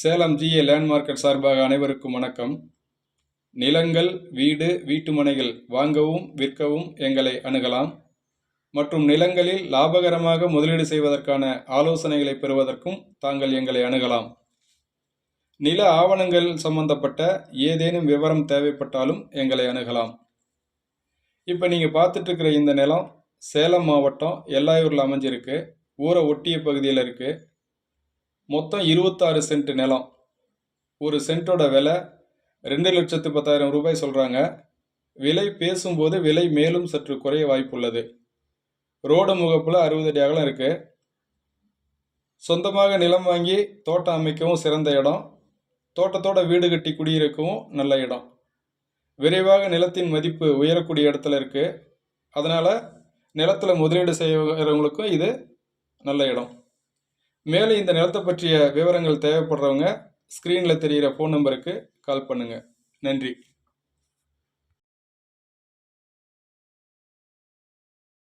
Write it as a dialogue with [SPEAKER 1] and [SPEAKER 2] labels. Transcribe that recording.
[SPEAKER 1] Salem GA land market சார்பாக அனைவருக்கும் வணக்கம். நிலங்கள் வீடு வீட்டுமனைகள் வாங்கவும் விற்கவும் எங்களை அணுகலாம். மற்றும் நிலங்களில் லாபகரமாக முதலீடு செய்வதற்கான ஆலோசனைகளை பெறுவதற்கும் தாங்கள் எங்களை அணுகலாம். நில ஆவணங்கள் சம்பந்தப்பட்ட ஏதேனும் விவரம் தேவைப்பட்டாலும் எங்களை அணுகலாம். இப்போ நீங்கள் பார்த்துட்டு இருக்கிற இந்த நிலம் சேலம் மாவட்டம் எல்லாயூரில் அமைஞ்சிருக்கு. ஊரை ஒட்டிய பகுதியில் இருக்குது மொத்தம் இருபத்தாறு சென்ட் நிலம். ஒரு சென்ட்டோட விலை ரெண்டு லட்சத்து பத்தாயிரம் ரூபாய் சொல்கிறாங்க விலை பேசும்போது விலை மேலும் சற்று குறைய வாய்ப்புள்ளது. ரோடு முகப்பில் அறுபது அடி அகலம் இருக்குது சொந்தமாக நிலம் வாங்கி தோட்டம் அமைக்கவும் சிறந்த இடம். தோட்டத்தோட வீடு கட்டி குடியிருக்கவும் நல்ல இடம். விரைவாக நிலத்தின் மதிப்பு உயரக்கூடிய இடத்துல இருக்குது அதனால் நிலத்தில் முதலீடு செய்கிறவங்களுக்கும் இது நல்ல இடம். மேலும் இந்த நிலத்தை பற்றிய விவரங்கள் தேவைப்படுறவங்க ஸ்க்ரீனில் தெரிகிற ஃபோன் நம்பருக்கு கால் பண்ணுங்கள் நன்றி.